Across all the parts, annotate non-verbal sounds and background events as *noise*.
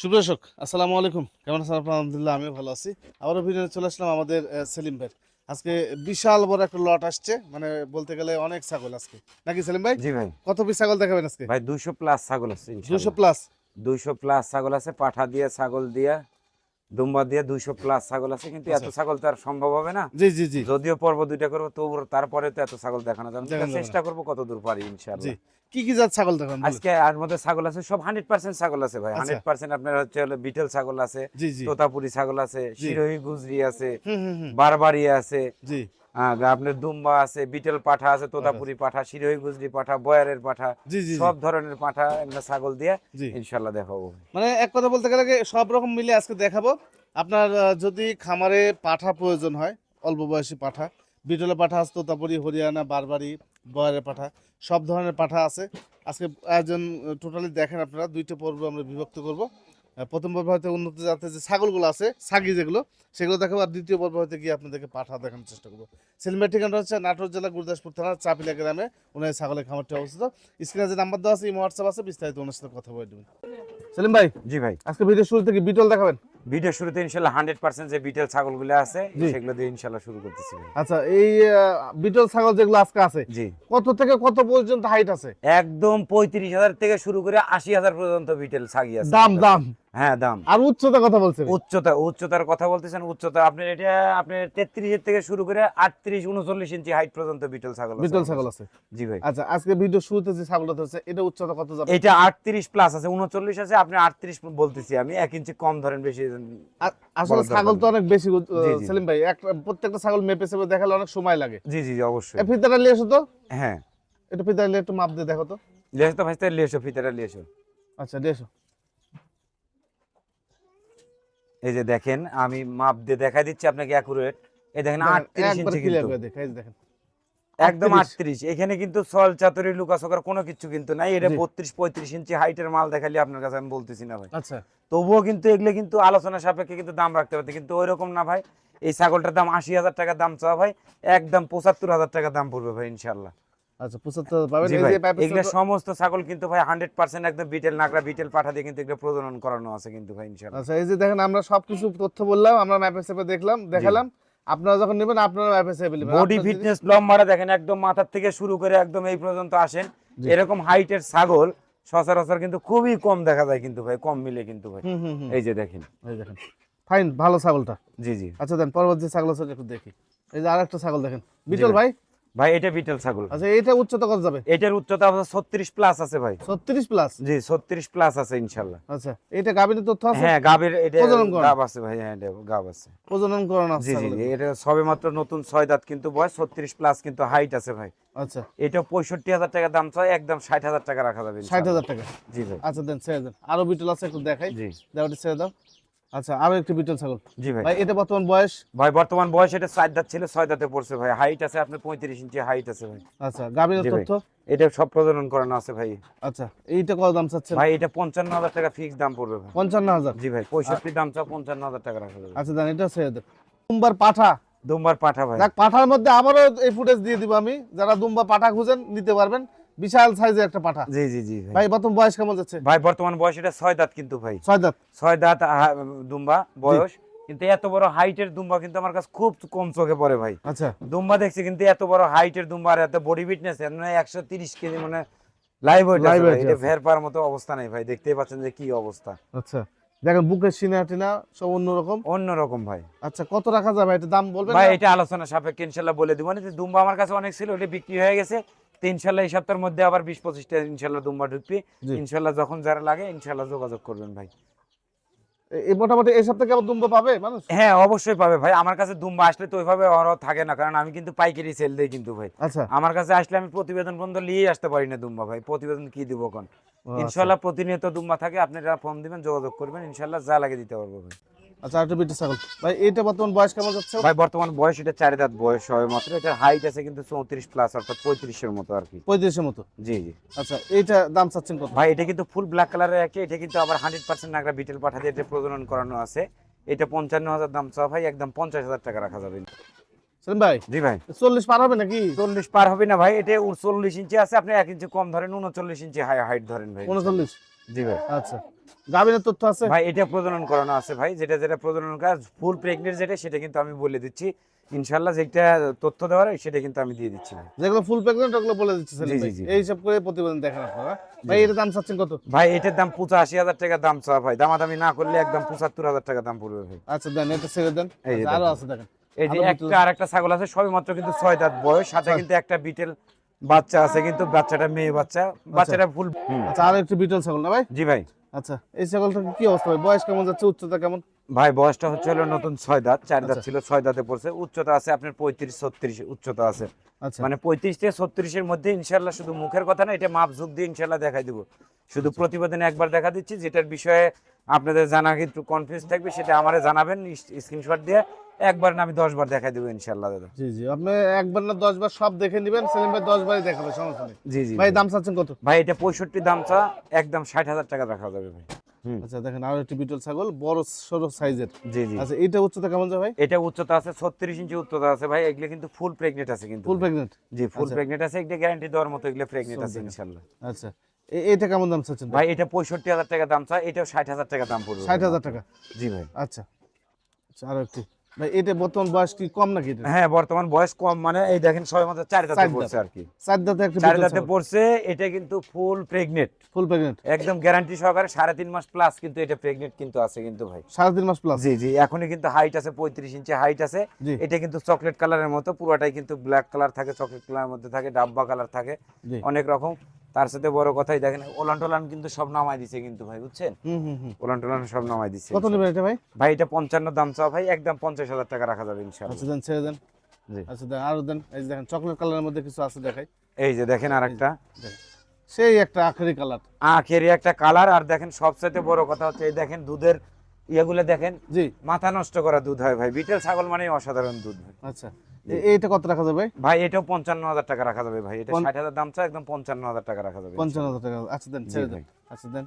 সুপ্রদর্শক আসসালামু আলাইকুম। কেমন আছেন আপনার? আলহামদুলিল্লাহ আমিও ভালো আছি। আবারও ভিডিও চলে আসলাম আমাদের সেলিম ভাই। আজকে বিশাল বড় একটা লট আসছে মানে বলতে গেলে অনেক ছাগল আজকে। নাকি সেলিম ভাই? জি ভাই। কত পিস ছাগল দেখাবেন আজকে? ভাই দুইশো প্লাস ছাগল আছে দুশো প্লাস দুইশো প্লাস ছাগল আছে পাঠা দিয়ে ছাগল দিয়ে দুম্বা দিয়ে দুইশো প্লাস ছাগল আছে। কিন্তু এত আচ্ছা। ছাগল তো আর সম্ভব হবে না। জি জি জি। যদিও পর্ব দুইটা করব তবু তারপরে তো এত ছাগল দেখানো যাবে। চেষ্টা করব কত দূর পারি জি। ইনশাআল্লাহ কি কি জাত ছাগল বলুন? আজকে আর মধ্যে ছাগল আছে সব হান্ড্রেড পার্সেন্ট ছাগল আছে ভাই। আচ্ছা। হান্ড্রেড পার্সেন্ট আপনার হচ্ছে হলো বিটেল ছাগল আছে তোতাপুরি ছাগল আছে। শিরোহী গুজরি আছে বারবারি আছে জি। আপনার দুম্বা আছে বিটেল পাঠা আছে তোতাপুরি পাঠা শিরোহী গুজরি পাঠা বয়ারের পাঠা সব ধরনের পাঠা আমরা ছাগল দিয়ে ইনশাল্লাহ দেখাবো মানে এক কথা বলতে গেলে সব রকম মিলে আজকে দেখাবো। আপনার যদি খামারে পাঠা প্রয়োজন হয় অল্প বয়সী পাঠা বিটলে পাঠা আছে তোতাপুরি হরিয়ানা বারবারি বয়ারের পাঠা সব ধরনের পাঠা আছে। আজকে আয়োজন টোটালি দেখেন আপনারা দুইটা পর্ব আমরা বিভক্ত করব। প্রথম পর্ব হয়তো উন্নত জাতের যে ছাগলগুলো আছে সাগি যেগুলো সেগুলো দেখাবো আর দ্বিতীয় পর্ব হয়তো গিয়ে আপনাদেরকে পাঠা দেখানোর চেষ্টা করব। সেলিমের ঠিকানা হচ্ছে নাটোর জেলা গুরদাসপুর থানা চাপিলা গ্রামে ওনার ছাগলের খামারটি অবস্থিত। স্ক্রিনে যে নাম্বার দেওয়া আছে এই হোয়াটসঅ্যাপ আছে বিস্তারিত ওনার সাথে কথা বলে দেবেন সেলিম ভাই জি ভাই। আজকে ভিডিও শুরু থেকে বিটল দেখাবেন। ভিডিও শুরুতে ইনশাল্লাহ হান্ড্রেড পার্সেন্ট যে বিটেল ছাগলগুলো আছে সেগুলো দিয়ে ইনশাল্লাহ শুরু করতেছি আচ্ছা এই বিটেল ছাগল যেগুলো আজকে আছে জি। কত থেকে কত পর্যন্ত হাইট আছে? একদম পঁয়ত্রিশ হাজার থেকে শুরু করে আশি হাজার পর্যন্ত বিটেল ছাগি আছে। দাম দাম। হ্যাঁ দাম। আর উচ্চতা কথা বলছেন। উচ্চতা উচ্চতার কথা বলতেছেন উচ্চতা। আপনার এটা আপনার তেত্রিশের থেকে শুরু করে আটত্রিশ উনচল্লিশ ইঞ্চি হাইট পর্যন্ত বিটেল ছাগল বিটল ছাগল আছে। জি ভাই। আচ্ছা আজকে ভিডিও শুরুতে যে ছাগলটা ধরছে এটা উচ্চতা কত যাবে? এটা আটত্রিশ প্লাস আছে উনচল্লিশ আছে আপনি আটত্রিশ বলতেছি আমি এক ইঞ্চি কম ধরেন বেশি আসলে ছাগল তো অনেক বেশি। সেলিম ভাই প্রত্যেকটা ছাগল মেপে সেপে দেখালে অনেক সময় লাগে। জি জি অবশ্যই। ফিতাটা নিয়ে এসো তো। হ্যাঁ। এটা ফিতাটা নিয়ে একটু মাপ দিয়ে দেখো তো। লিয়ে তো ভাই লিয়ে এসো ফিতাটা লিয়ে এসো। আচ্ছা এসো। এই যে দেখেন আমি মাপ দিয়ে দেখাই দিচ্ছি আপনাকে অ্যাকুরেট এই দেখেন আটত্রিশ একবার ইঞ্চি কিন্তু। দেখা দেখেন। একদম 38 আটত্রিশ। এখানে কিন্তু সল চাতুরি লুকা সকার কোনো কিছু কিন্তু নাই। এটা জি। বত্রিশ পঁয়ত্রিশ ইঞ্চি হাইটের মাল দেখালি আপনার কাছে আমি বলতেছি না ভাই। আচ্ছা। তবুও কিন্তু এগুলো কিন্তু আলোচনা সাপেক্ষে কিন্তু দাম রাখতে পারতে কিন্তু ওই রকম না ভাই। এই ছাগলটার দাম আশি হাজার টাকা দাম চাওয়া ভাই। একদম পঁচাত্তর হাজার টাকা দাম পড়বে ভাই ইনশাল্লাহ আচ্ছা পাবেন। এই যে সমস্ত ছাগল কিন্তু ভাই হান্ড্রেড পার্সেন্ট একদম বিটেল নাকড়া বিটেল পাঠা দিয়ে কিন্তু এগুলো প্রজনন করানো আছে কিন্তু ভাই ইনশাল্লাহ আচ্ছা এই যে দেখেন আমরা সবকিছু তথ্য বললাম আমরা ম্যাপে সেপে দেখলাম দেখালাম। আপনারা যখন নেবেন আপনারা ম্যাপে সেপে নেবেন। বডি ফিটনেস লম্বাটা দেখেন একদম মাথার থেকে শুরু করে একদম এই পর্যন্ত আসেন। এরকম হাইটের ছাগল সচরাচর কিন্তু খুবই কম দেখা যায় কিন্তু ভাই কম মিলে কিন্তু ভাই। এই যে দেখেন। এই দেখেন। ফাইন ভালো ছাগলটা। জি জি। আচ্ছা দেন পরবর্তী ছাগল আছে একটু দেখি। এই যে আরেকটা ছাগল দেখেন। বিটল ভাই। ভাই এটা বিটেল ছাগল। আচ্ছা এটা উচ্চতা কত যাবে? এটার উচ্চতা ছত্রিশ প্লাস আছে ভাই। ছত্রিশ প্লাস জি ছত্রিশ প্লাস আছে ইনশাল্লাহ। আচ্ছা এটা গাভীর তথ্য আছে? হ্যাঁ গাবের এটা গাব আছে ভাই হ্যাঁ এটা গাব আছে। প্রজনন করানো আছে জি জি এটা সবে মাত্র নতুন ছয় দাঁত কিন্তু বয়স ছত্রিশ প্লাস কিন্তু হাইট আছে ভাই। আচ্ছা। এটা পঁয়ষট্টি হাজার টাকা দাম চাই একদম ষাট হাজার টাকা রাখা যাবে ষাট ইনশাল্লাহ। হাজার টাকা? জি ভাই। আচ্ছা দেন ছেড়ে দেন। আরও বিটল আছে একটু দেখাই। জি। দেওয়াটি ছেড়ে দাও। আচ্ছা আরও একটি বিটল ছাগল। জি ভাই। ভাই এটা বর্তমান বয়স? ভাই বর্তমান বয়স এটা চার দাঁত ছিল ছয় দাঁতে পড়ছে ভাই। হাইট আছে আপনার পঁয়ত্রিশ ইঞ্চি হাইট আছে ভাই। আচ্ছা গাভীর তথ্য? এটা সব প্রজনন করানো আছে ভাই। আচ্ছা এইটা কত দাম চাচ্ছেন? ভাই এটা পঞ্চান্ন হাজার টাকা ফিক্স দাম পড়বে ভাই। পঞ্চান্ন হাজার? জি ভাই পঁয়ষট্টি দাম চাও পঞ্চান্ন হাজার টাকা রাখা যাবে। আচ্ছা দেন এটা ছেড়ে দেন দুম্বার পাঠা। দুম্বার পাঠা ভাই। পাঠার মধ্যে আবারও এই ফুটেজ দিয়ে দিব আমি। যারা দুম্বা পাঠা খুঁজেন নিতে পারবেন। বিশাল সাইজের একটা পাঠা। জি জি জি ভাই। প্রথম বয়স কেমন যাচ্ছে? ভাই বর্তমান বয়স এটা ছয় দাঁত কিন্তু ভাই। ছয় দাঁত? ছয় দাঁত দুম্বা বয়স। কিন্তু এত বড় হাইটের দুম্বা কিন্তু আমার কাছে খুব কম চোখে পড়ে ভাই। আচ্ছা। দুম্বা দেখছি কিন্তু এত বড় হাইটের দুম্বা আর এত বডি ফিটনেস মানে একশো তিরিশ কেজি মানে লাইভ এটা। ভের পাওয়ার মতো অবস্থা নেই ভাই। দেখতেই পাচ্ছেন যে কি অবস্থা। আচ্ছা। দেখেন বুকের সিনা টিনা সব অন্যরকম। অন্যরকম ভাই। আচ্ছা কত রাখা যাবে এটা দাম বলবেন ভাই এটা আলোচনা সাপেক্ষে ইনশাল্লাহ বলে দিব। না যে দুম্বা আমার কাছে অনেক ছিল ওটা বিক্রি হয়ে গেছে। তো ইনশাল্লাহ এই সপ্তাহের মধ্যে আবার বিশ পঁচিশটা ইনশাল্লাহ দুম্বা ঢুকবি। ইনশাল্লাহ যখন যারা লাগে ইনশাল্লাহ যোগাযোগ করবেন ভাই। মোটামুটি এই সপ্তাহে কেমন দুম্বা পাবে মানুষ? হ্যাঁ অবশ্যই পাবে ভাই। আমার কাছে দুম্বা আসলে তো ওইভাবে থাকে না কারণ আমি কিন্তু পাইকারি সেল দিই কিন্তু ভাই। আচ্ছা। আমার কাছে আসলে আমি প্রতিবেদন পর্যন্ত নিয়ে আসতে পারি না দুম্বা ভাই। প্রতিবেদন কি দিব কোন আচ্ছা। ইনশাল্লাহ প্রতিনিয়ত দুম্বা থাকে আপনি আপনারা ফোন দিবেন যোগাযোগ করবেন। ইনশাল্লাহ যা লাগে দিতে পারব ভাই। আচ্ছা একটা বিটি ছাগল। ভাই এটা বর্তমান বয়স কেমন যাচ্ছে? ভাই বর্তমান বয়স এটা চারি দাঁত বয়স হয় মাত্র। এটার হাইট আছে কিন্তু চৌত্রিশ প্লাস অর্থাৎ পঁয়ত্রিশের মতো আর কি। পঁয়ত্রিশের মতো? জি জি। আচ্ছা এইটা দাম চাচ্ছেন কত? ভাই এটা কিন্তু ফুল ব্ল্যাক কালারের একটা এটা কিন্তু আবার হান্ড্রেড পার্সেন্ট নাগরা বিটেল পাঠা দিয়ে এটা প্রজনন করানো আছে। এটা পঞ্চান্ন হাজার দাম চাওয়া ভাই একদম পঞ্চাশ হাজার টাকা রাখা যাবে। সেলিম ভাই জি ভাই। চল্লিশ পার হবে নাকি? চল্লিশ পার হবে না ভাই এটা চল্লিশ ইঞ্চি আছে আপনি এক ইঞ্চি কম ধরেন উনচল্লিশ ইঞ্চি হাই হাইট ধরেন ভাই। উনচল্লিশ? জি ভাই। আচ্ছা। গাভীরের তথ্য আছে? ভাই এটা প্রজনন করানো আছে ভাই যেটা যেটা প্রজনন কাজ ফুল প্রেগনেন্ট যেটা সেটা কিন্তু আমি বলে দিচ্ছি। ইনশাল্লাহ যেটা তথ্য দেওয়ার সেটা কিন্তু আমি দিয়ে দিচ্ছি যেগুলো ফুল প্রেগনেন্ট ওগুলো বলে দিচ্ছে। এই হিসাব করে প্রতিবেদন দেখেন আপনারা। ভাই এর দাম চাচ্ছেন কত? ভাই এটার দাম পঁচাশি হাজার টাকা দাম চাওয়া ভাই। দামাদামি না করলে একদম পঁচাত্তর হাজার টাকা দাম পড়বে ভাই। আচ্ছা দেন এটা ছেড়ে দেন। আচ্ছা, আরও আছে দেখেন। এই যে একটা আর একটা ছাগল আছে সবই মাত্র কিন্তু ছয় দাঁত বয়স। সাথে কিন্তু একটা বিটেল বাচ্চা আছে কিন্তু বাচ্চাটা মেয়ে বাচ্চা। বাচ্চাটা ফুল আচ্ছা আর একটু বিটল ছাগল না ভাই? জি ভাই। আচ্ছা এই ছাগলটা কি অবস্থা ভাই? বয়স কেমন যাচ্ছে? উচ্চতা কেমন? ভাই বয়সটা হচ্ছে হলো নতুন ছয় দাঁত চার দাঁত আচ্ছা। ছিল ছয় দাঁতে পড়ছে। উচ্চতা আছে আপনার পঁয়ত্রিশ ছত্রিশ উচ্চতা আছে। আচ্ছা। মানে পঁয়ত্রিশ থেকে ছত্রিশের মধ্যে ইনশাল্লাহ শুধু মুখের কথা না এটা মাপ ঝুঁক দিয়ে ইনশাল্লাহ দেখাই দিব। শুধু আচ্ছা। প্রতিবেদনে একবার দেখা দিচ্ছি যেটার বিষয়ে আপনাদের জানা একটু কনফিউজ থাকবে সেটা আমারে জানাবেন স্ক্রিনশট দিয়ে। একবার না আমি দশ বার দেখাই দেবো ইনশাল্লাহ দাদা। জি জি। আপনি একবার না দশ বার সব দেখে নেবেন সেলিম ভাই দশ বারই দেখাবে সমস্যা নেই। জি জি ভাই। দাম চাচ্ছেন কত? ভাই এটা পঁয়ষট্টি দাম চা একদম ষাট হাজার টাকা রাখা যাবে ভাই। আচ্ছা দেখেন আরও একটি বিটল ছাগল বড় সরো সাইজের। জি জি। আচ্ছা এইটা উচ্চতা কেমন যায় ভাই? এটা উচ্চতা আছে ছত্রিশ ইঞ্চি উচ্চতা আছে ভাই এগুলো কিন্তু ফুল প্রেগনেন্ট আছে কিন্তু ফুল প্রেগনেন্ট জি ফুল আচ্ছা। প্রেগনেন্ট আছে এগুলো গ্যারান্টি দেওয়ার মতো এগুলো প্রেগনেন্ট আছে দেখেন। ইনশাল্লাহ আচ্ছা এ- এইটা কেমন দাম চাচ্ছেন ভাই? এটা পঁয়ষট্টি হাজার টাকা দাম চা এটাও ষাট হাজার টাকা দাম পড়বে ষাট হাজার টাকা? জি ভাই। আচ্ছা আচ্ছা আরও একটি। এটা বর্তমান বয়স কি কম নাকি হ্যাঁ বর্তমান বয়স কম মানে এই দেখেন ছয় মাত্র চার দাঁতে পড়ছে। আর কি। চার দাঁতে একটা চার দাঁতে পড়ছে এটা কিন্তু ফুল প্রেগনেন্ট ফুল প্রেগনেন্ট একদম গ্যারান্টি সহকারে সাড়ে তিন মাস প্লাস কিন্তু এটা প্রেগনেন্ট কিন্তু আছে কিন্তু ভাই। সাড়ে তিন মাস প্লাস জি জি এখনই কিন্তু হাইট আছে পঁয়ত্রিশ ইঞ্চি হাইট আছে। এটা কিন্তু চকলেট কালারের মতো পুরোটাই কিন্তু ব্ল্যাক কালার থাকে চকলেট কালারের মধ্যে থাকে ডাব্বা কালার থাকে। অনেক রকম। তার সাথে বড় কথাই দেখেন ওলান টোলান কিন্তু সব নামাই দিছে কিন্তু ভাই বুঝছেন? ওলান টোলান সব নামাই দিছে। কত নেবেন এটা ভাই? ভাই এটা পঞ্চান্ন দাম চাও ভাই একদম পঞ্চাশ হাজার টাকা রাখা যাবে ইনশাআল্লাহ। আচ্ছা দেন ছেড়ে দেন। জি। আচ্ছা দেন আরও দেন। এই যে দেখেন চকলেট কালারের মধ্যে কিছু আছে দেখাই। এই যে দেখেন আরেকটা। সেই একটা আখেরি কালার আখের একটা কালার আর দেখেন সবচেয়ে বড় কথা হচ্ছে এই দেখেন দুধের ইয়েগুলো দেখেন জি। মাথা নষ্ট করা দুধ হয় ভাই। বিটেল ছাগল মানে অসাধারণ দুধ ভাই। আচ্ছা। এ- এইটা কত রাখা যাবে? ভাই এটাও পঞ্চান্ন হাজার টাকা রাখা যাবে ভাই। এটা ষাট হাজার দাম চা একদম পঞ্চান্ন হাজার টাকা রাখা যাবে। পঞ্চান্ন হাজার টাকা। আচ্ছা দেন ছেড়ে দেন আচ্ছা দেন।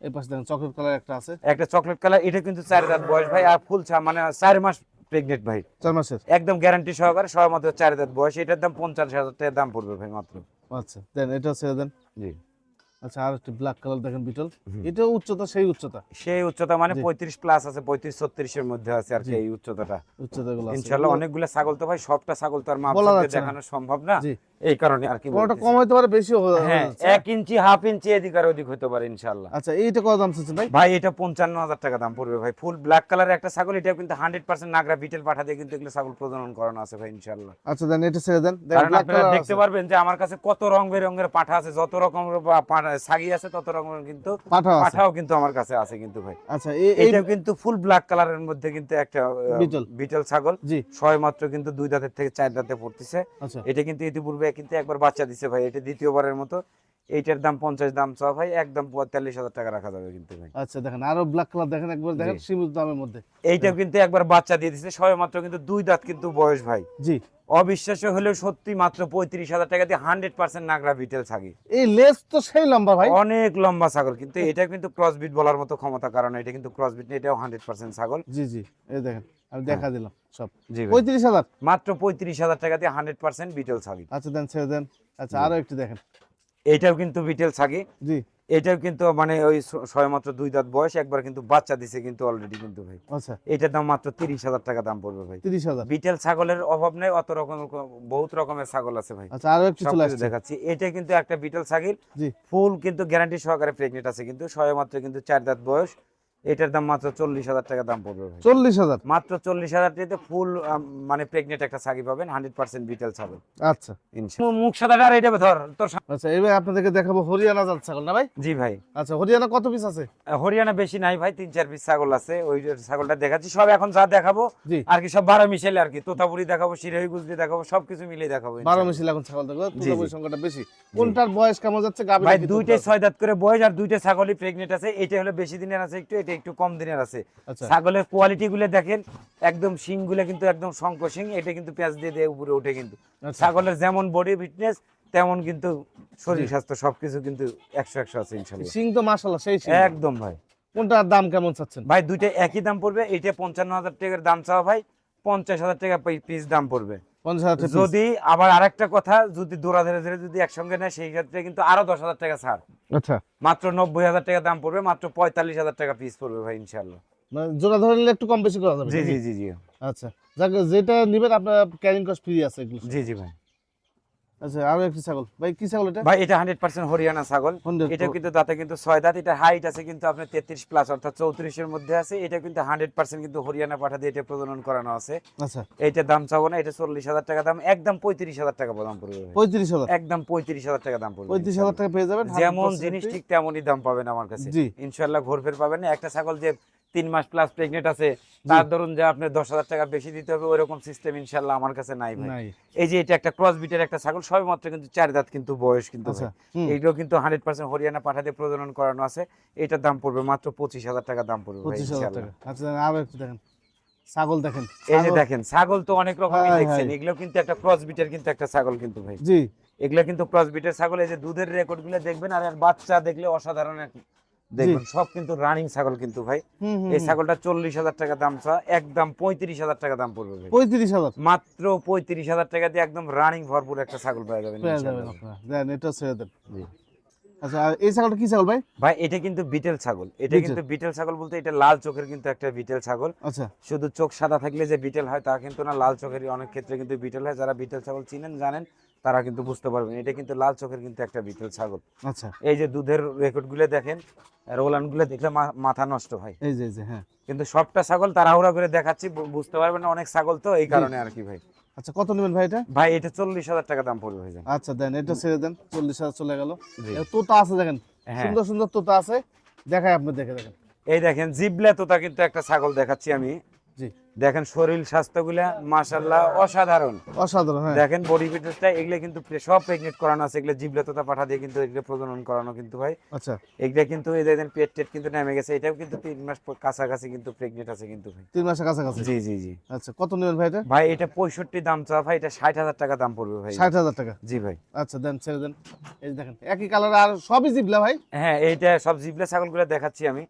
এই পাশে দেখেন চকলেট কালার একটা আছে। একটা চকলেট কালার এটা কিন্তু চার দাঁত বয়স ভাই আর ফুল ছা মানে চার মাস প্রেগনেন্ট ভাই। চার মাসের? একদম গ্যারান্টি সহকারে সবার মধ্যে চার দাঁত বয়স। এটার দাম পঞ্চাশ হাজার টাকা দাম পড়বে ভাই মাত্র। আচ্ছা দেন এটা ছেড়ে দেন। জি। আচ্ছা আর একটি ব্ল্যাক কালার দেখেন বিটল এটা উচ্চতা সেই উচ্চতা? সেই উচ্চতা মানে জি। পঁয়ত্রিশ প্লাস আছে পঁয়ত্রিশ ছত্রিশের মধ্যে আছে আর কি এই উচ্চতাটা। উচ্চতা গুলো ইনশাল্লাহ অনেকগুলো ছাগল তো ভাই সবটা ছাগল তো আর মাপ। দেখানো সম্ভব না। এই কারণে আর কি বলতেছি। কম হতে পারে বেশিও হতে হ্যাঁ যাচ্ছে। এক ইঞ্চি হাফ ইঞ্চি এদিক আর ওদিক হতে পারে ইনশাল্লাহ আচ্ছা এইটা কত দাম চাচ্ছেন ভাই? ভাই এটা পঞ্চান্ন হাজার টাকা দাম পড়বে ভাই। ফুল ব্ল্যাক কালারের একটা ছাগল এটা কিন্তু হান্ড্রেড পার্সেন্ট নাগরা বিটেল পাঠা দিয়ে কিন্তু এগুলো ছাগল প্রজনন করানো আছে ভাই ইনশাল্লাহ আচ্ছা দেন এটা ছেড়ে দেন। দেখেন ব্ল্যাক আপনারা কালার দেখতে পারবেন যে আমার কাছে কত রং বেরঙের পাঠা আছে যত রকমের বা- ছাগি আছে তত রকমের কিন্তু পাঠা পাঠাও কিন্তু আমার কাছে আছে কিন্তু ভাই। আচ্ছা এই- এই এটা কিন্তু ফুল ব্ল্যাক কালারের মধ্যে কিন্তু একটা বিটেল বিটল। বিটল ছাগল। জি। ছয় মাত্র কিন্তু দুই দাঁতের থেকে চার দাঁতে পড়তেছে। আচ্ছা। এটা কিন্তু ইতিপূর্বে কিন্তু একবার বাচ্চা দিছে ভাই এটা দ্বিতীয়বারের মতো। এইটার দাম পঞ্চাশ দাম চাও ভাই একদম পঁয়তাল্লিশ হাজার টাকা রাখা যাবে কিন্তু ভাই। আচ্ছা দেখেন আরও ব্ল্যাক কালার দেখেন একবার দেখেন। সীমিত দামের মধ্যে। এইটাও কিন্তু একবার বাচ্চা দিয়ে দিছে সবে মাত্র কিন্তু দুই দাঁত কিন্তু বয়স ভাই। জি। অবিশ্বাস্য হলেও সত্যি মাত্র পঁয়ত্রিশ হাজার টাকা দিয়ে হান্ড্রেড পার্সেন্ট নাগরা বিটেল ছাগি। এই লেস তো সেই লম্বা ভাই। অনেক লম্বা ছাগল কিন্তু এটা কিন্তু ক্রসবিট বলার মতো ক্ষমতা কারণ এটা কিন্তু ক্রসবিট এটাও হান্ড্রেড পার্সেন্ট ছাগল। জি জি এই দেখেন। আমি দেখা দিলাম সব। জি পঁয়ত্রিশ হাজার? মাত্র পঁয়ত্রিশ হাজার টাকা দিয়ে হান্ড্রেড পার্সেন্ট বিটেল ছাগি। আচ্ছা দেন ছেড়ে দেন। আচ্ছা। আরও একটু দেখেন। এটাও কিন্তু বিটেল ছাগি। জি। এটাও কিন্তু মানে ওই দুই দাঁত বয়স একবার কিন্তু বাচ্চা দিছে কিন্তু অলরেডি কিন্তু ভাই। আচ্ছা। এটার দাম মাত্র তিরিশ হাজার টাকা দাম পড়বে ভাই। তিরিশ হাজার। বিটেল ছাগলের অভাব নেই অত রকম বহুত রকমের ছাগল আছে ভাই। আচ্ছা আরও একটু দেখাচ্ছি। এটা কিন্তু একটা বিটেল ছাগল ফুল কিন্তু গ্যারান্টি সহকারে প্রেগনেন্ট আছে কিন্তু ছয় মাত্র কিন্তু চার দাঁত বয়স। এটার দাম মাত্র চল্লিশ হাজার টাকা দাম পড়বে চল্লিশ হাজার? মাত্র চল্লিশ হাজার টাকাতে ফুল মানে প্রেগনেন্ট একটা ছাগি পাবেন হান্ড্রেড পার্সেন্ট বিটেল ছাগল। আচ্ছা। মুখ সাদাটা আর এটা ধর তোর আচ্ছা এবার আপনাদেরকে দেখাবো হরিয়ানা জাত ছাগল না ভাই? জি ভাই। আচ্ছা হরিয়ানা কত পিস আছে? হরিয়ানা বেশি নাই ভাই তিন চার পিস ছাগল আছে ওই ছাগলটা দেখাচ্ছি সব এখন যা দেখাবো আর কি সব বারো মিশেলে আর কি তোতাপুরি দেখাবো সিরাহি গুজরি দেখাবো সবকিছু মিলিয়ে দেখাবো বারো ইনশাআল্লাহ। এখন ছাগল দেখো জি, তুলাবই জি। সংখ্যাটা বেশি। কোনটার বয়স কেমন যাচ্ছে গাভী ভাই দুইটাই ছয় দাঁত করে বয়স আর দুইটা ছাগলই প্রেগনেন্ট আছে এটা হলো বেশি দিনের আছে একটু এটা একটু কম দিনের আছে। আচ্ছা। ছাগলের কোয়ালিটি গুলো দেখেন একদম শিংগুলো কিন্তু একদম শঙ্ক শিং এটা কিন্তু পেঁয়াজ দিয়ে দিয়ে উপরে ওঠে কিন্তু। আচ্ছা। ছাগলের যেমন বডি ফিটনেস তেমন কিন্তু শরীর স্বাস্থ্য সবকিছু কিন্তু একশো একশো আছে ইনশাল্লাহ। সিং তো মাশাল্লাহ সেই একদম ভাই। কোনটার দাম কেমন চাচ্ছেন? ভাই দুইটা একই দাম পড়বে এটা পঞ্চান্ন হাজার টাকার দাম চাওয়া ভাই পঞ্চাশ হাজার টাকা পিস দাম পড়বে। যদি আবার আরেকটা কথা যদি দৌড়া ধরে ধরে যদি একসঙ্গে নেয় সেই ক্ষেত্রে কিন্তু আরও দশ হাজার টাকা ছাড়। আচ্ছা। মাত্র নব্বই হাজার টাকা দাম পড়বে মাত্র পঁয়তাল্লিশ হাজার টাকা পিস পড়বে ভাই ইনশাল্লাহ মানে জোড়া ধরে নিলে একটু কম বেশি করা যাবে জি জি জি জি। আচ্ছা। যাক যেটা নিবেন আপনার ক্যারিং কস্ট ফ্রি আছে জি জি ভাই। আচ্ছা আরও একটি ছাগল। ভাই কি ছাগল এটা? ভাই এটা হান্ড্রেড পার্সেন্ট হরিয়ানা ছাগল। এটা কিন্তু দাঁতে কিন্তু দাঁত এটা হাইট আছে কিন্তু আপনার তেত্রিশ প্লাস অর্থাৎ মধ্যে আছে। এটা কিন্তু হান্ড্রেড পার্সেন্ট কিন্তু হরিয়ানা পাঠা দিয়ে এটা প্রজনন করানো আছে। আচ্ছা। এইটার দাম চাবো না এটা চল্লিশ হাজার টাকা দাম একদম পঁয়ত্রিশ হাজার টাকা দাম পড়বে ভাই। পঁয়ত্রিশ হাজার? একদম পঁয়ত্রিশ হাজার টাকা দাম পড়বে। পঁয়ত্রিশ হাজার টাকা পেয়ে যাবেন যেমন জিনিস ঠিক তেমনই দাম পাবেন আমার কাছে। জি। ইনশাল্লাহ ঘোরফের পাবেন একটা ছাগল যে তিন মাস প্লাস প্রেগনেন্ট আছে। তার ধরুন যে আপনি দশ হাজার টাকা বেশি দিতে হবে ওইরকম সিস্টেম ইনশাল্লাহ আমার কাছে নাই ভাই। এই যে এটা একটা ক্রস বিটের একটা ছাগল সবে মাত্র কিন্তু চার দাঁত কিন্তু বয়স কিন্তু আচ্ছা এইটাও কিন্তু হান্ড্রেড পার্সেন্ট হরিয়ানা পাঠাতে প্রজনন করানো আছে। এটার দাম পড়বে মাত্র পঁচিশ হাজার টাকা দাম পড়বে পঁচিশ হাজার টাকা। আচ্ছা একটু দেখেন। ছাগল দেখেন। এই যে দেখেন ছাগল তো অনেক রকমই হাই, দেখছেন। এগুলো কিন্তু একটা ক্রস বিটের কিন্তু একটা ছাগল কিন্তু ভাই। জি। এগুলো কিন্তু ক্রস বিটের ছাগল এই যে দুধের রেকর্ডগুলো দেখবেন আর বাচ্চা দেখলে অসাধারণ দেখবেন সব কিন্তু রানিং ছাগল কিন্তু ভাই। এই ছাগলটা চল্লিশ হাজার টাকা দাম চা একদম পঁয়ত্রিশ হাজার টাকা দাম পড়বে পঁয়ত্রিশ হাজার? মাত্র পঁয়ত্রিশ হাজার টাকা দিয়ে একদম রানিং ভরপুর একটা ছাগল পেয়ে যাবেন পেয়ে ইনশাআল্লাহ। যাবেন আপনারা। দেন এটা ছেড়ে দেন। আচ্ছা এই ছাগলটা কি ছাগল ভাই? ভাই এটা কিন্তু বিটেল ছাগল। এটা কিন্তু বিটেল ছাগল বলতে এটা লাল চোখের কিন্তু একটা বিটেল ছাগল। আচ্ছা। শুধু চোখ সাদা থাকলে যে বিটেল হয় তা কিন্তু না লাল চোখের অনেক ক্ষেত্রে কিন্তু বিটেল হয়। যারা বিটেল ছাগল চিনেন জানেন তারা কিন্তু বুঝতে পারবেন এটা কিন্তু লাল চোখের কিন্তু একটা বিটেল ছাগল। আচ্ছা। এই যে দুধের রেকর্ডগুলো দেখেন রোলানগুলো দেখলে মাথা নষ্ট হয় এই যে হ্যাঁ। কিন্তু সবটা ছাগল তাড়াহুড়া করে দেখাচ্ছি বুঝতে পারবেন না অনেক ছাগল তো এই কারণে আর কি ভাই। আচ্ছা কত নেবেন ভাই এটা? ভাই এটা চল্লিশ হাজার টাকা দাম পড়বে ভাই আচ্ছা দেন এটা ছেড়ে দেন চল্লিশ হাজার চলে গেল। তোতা আছে দেখেন হ্যাঁ। সুন্দর সুন্দর তোতা আছে। দেখায় আপনি দেখে দেখেন। এই দেখেন জিবলে তোতা কিন্তু একটা ছাগল দেখাচ্ছি আমি। দেখেন শরীর স্বাস্থ্যগুলা মাশাল্লাহ অসাধারণ। অসাধারণ হ্যাঁ। দেখেন বডি ফিটনেসটা এগুলো কিন্তু সব প্রেগনেন্ট করানো আছে এগুলো জিবলে তোতা পাঠা দিয়ে কিন্তু এগুলো প্রজনন করানো কিন্তু ভাই আচ্ছা। এগুলো কিন্তু এই দেখেন পেট টেট কিন্তু নেমে গেছে এটাও কিন্তু তিন মাস কাছাকাছি কিন্তু প্রেগনেন্ট আছে কিন্তু ভাই। তিন মাসের কাছাকাছি? জি জি জি। আচ্ছা কত নেবেন ভাই এটা? ভাই এটা পঁয়ষট্টি দাম চা ভাই এটা ষাট হাজার টাকা দাম পড়বে ভাই। ষাট হাজার টাকা? জি ভাই। আচ্ছা দেন ছেড়ে দেন। এই দেখেন একই কালার আর সবই জিবলা ভাই? হ্যাঁ এইটা সব জিবলে ছাগলগুলো দেখাচ্ছি আমি।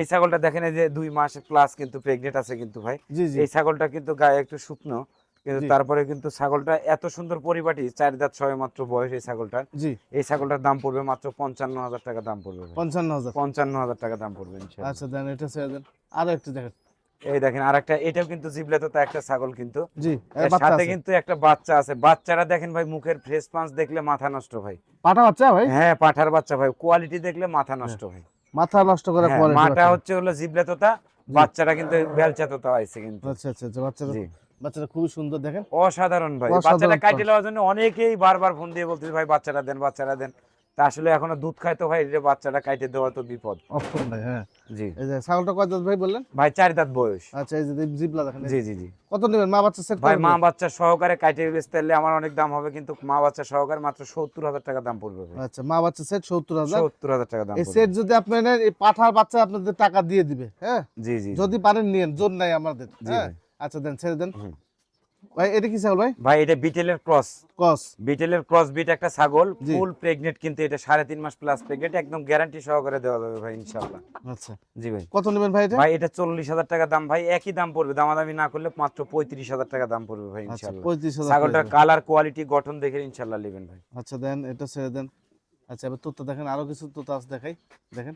এই ছাগলটা দেখেন যে দুই মাস প্লাস কিন্তু প্রেগনেন্ট আছে কিন্তু ভাই। এই ছাগলটা কিন্তু গায়ে একটু শুকনো। কিন্তু তারপরে কিন্তু ছাগলটা এত সুন্দর পরিপাটি চার দাঁত ছয় মাত্র বয়স এই ছাগলটার। জি। এই ছাগলটার দাম পড়বে মাত্র পঞ্চান্ন হাজার টাকা দাম পড়বে পঞ্চান্ন হাজার। পঞ্চান্ন হাজার টাকা দাম পড়বে আচ্ছা দেন এটা ছেড়ে দেন। আরও একটু দেখেন। এই দেখেন আর একটা এটাও কিন্তু জিবলে তো একটা ছাগল কিন্তু। সাথে কিন্তু একটা বাচ্চা আছে। বাচ্চারা দেখেন ভাই মুখের ফ্রেশ পাঁচ দেখলে মাথা নষ্ট ভাই। পাঠা বাচ্চা ভাই? হ্যাঁ পাঠার বাচ্চা ভাই। কোয়ালিটি দেখলে মাথা নষ্ট ভাই। মাথা নষ্ট করে হ্যাঁ, পরে মাটা হচ্ছে হলো জিবলে তোতা বাচ্চাটা কিন্তু বেলচা তোতা আইছে কিন্তু। আচ্ছা আচ্ছা আচ্ছা বাচ্চাটা বাচ্চাটা খুবই সুন্দর দেখেন। অসাধারণ ভাই। বাচ্চাটা কাটিয়ে। নেওয়ার জন্য অনেকেই বারবার ফোন দিয়ে বলতেছে ভাই বাচ্চাটা দেন বাচ্চাটা দেন। তা আসলে এখনও দুধ খায় তো ভাই এটা বাচ্চাটা দেওয়া তো বিপদ। অপশন হ্যাঁ। জি। এই যে ছাগলটা কয় দাঁত ভাই বললেন? ভাই চার দাঁত বয়স। আচ্ছা এই যে জিবলা দেখেন জি জি জি। কত নেবেন? মা বাচ্চা সেট ভাই মা বাচ্চা সহকারে কাটে বেচতে হলে আমার অনেক দাম হবে কিন্তু মা বাচ্চা সহকারে মাত্র সত্তর হাজার টাকা দাম পড়বে আচ্ছা মা বাচ্চা সেট সত্তর হাজার? সত্তর হাজার টাকা দাম এই সেট যদি আপনি নেন এই পাঠার বাচ্চা আপনাদের টাকা দিয়ে দিবে হ্যাঁ? জি জি। যদি পারেন নিয়েন জোর নাই আমাদের জি হ্যাঁ? আচ্ছা দেন ছেড়ে দেন। ভাই এটা কি ছাগল ভাই? ভাই এটা বিটেলের ক্রস। কস বিটেলের ক্রস বিট একটা ছাগল ফুল প্রেগনেন্ট কিন্তু এটা সাড়ে তিন মাস প্লাস প্রেগনেন্ট একদম গ্যারান্টি সহকারে দেওয়া যাবে ভাই ইনশাল্লাহ আচ্ছা। জি ভাই। কত নেবেন ভাই এটা? ভাই এটা চল্লিশ হাজার টাকা দাম ভাই একই দাম পড়বে দামাদামি না করলে মাত্র পঁয়ত্রিশ হাজার টাকা দাম পড়বে ভাই আচ্ছা ইনশাল্লাহ ছাগলটার কালার কোয়ালিটি গঠন দেখে ইনশাল্লাহ নেবেন ভাই। আচ্ছা দেন এটা ছেড়ে দেন। আচ্ছা এবার তোতা দেখেন আরও কিছু তোতা আছে দেখাই। দেখেন।